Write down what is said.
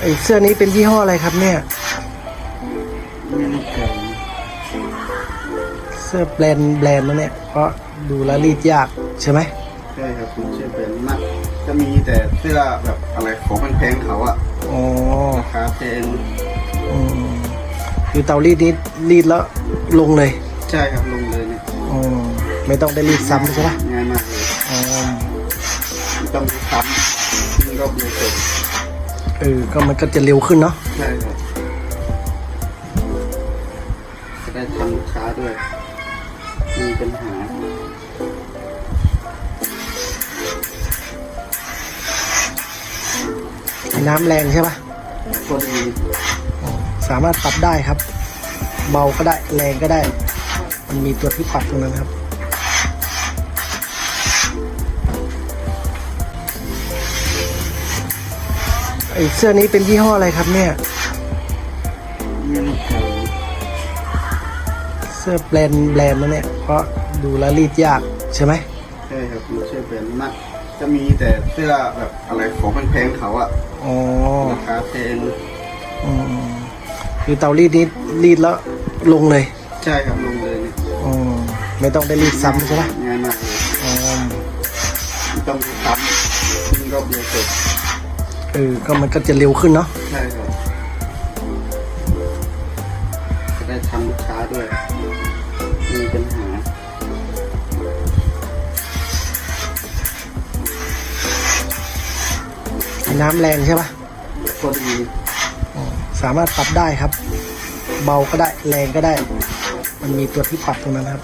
ไอเสื้อนี้เป็นยี่ห้ออะไรครับเนี่ยไม่แน่ใจเสื้อแบรนด์แบรนด์นะเนี่ยเพราะดูแลวรีดยากใช่ไหมใช่ครับคุณเชื่อเป็นมากจะมีแต่เสื้อแบบอะไรของแพงๆเขาอะอ๋อราคาแพงอืมคือเตารีดนี้รีดแล้วลงเลยใช่ครับลงเลยเนี่ยอ๋อไม่ต้องได้รีดซ้ำใช่ปะง่ายมากเลยอ๋อไม่ต้องซ้ำนี่รอบเดียวจบ เออ ก็มันก็จะเร็วขึ้นเนาะ ใช่ครับจะได้ทำลูกค้าด้วย มีปัญหา น้ำแรงใช่ปะก็ดีอ๋อสามารถปรับได้ครับ เบาก็ได้แรงก็ได้ มันมีตัวที่ปรับตรงนั้นครับ อเสื้อนี้เป็นยี่ห้ออะไรครับเนี่ยไม่แน่ใจเสื้อแบรนด์แบรนด์นะเนี่ยเพราะดูแลวรีดยากใช่ไหมใช่ครับคุณเชื่อเป็นมากจะมีแต่เสื้อแบบอะไรของแพงๆเขาอะอ๋อราคาแพงอืมคือเตารีดนี้รีดแล้วลงเลย ใช่ครับลงเลยเนี่ยอ๋อไม่ต้องได้รีดซ้ำใช่ปะง่ายมากเลยอ๋อไม่ต้องซ้ำนี่รอบเดียวจบ เออ ก็มันก็จะเร็วขึ้นเนาะ ใช่ครับจะได้ทำลูกค้าด้วย มีปัญหา น้ำแรงใช่ปะคนดีอ๋อสามารถปรับได้ครับ เบาก็ได้แรงก็ได้ มันมีตัวที่ปรับตรงนั้นครับ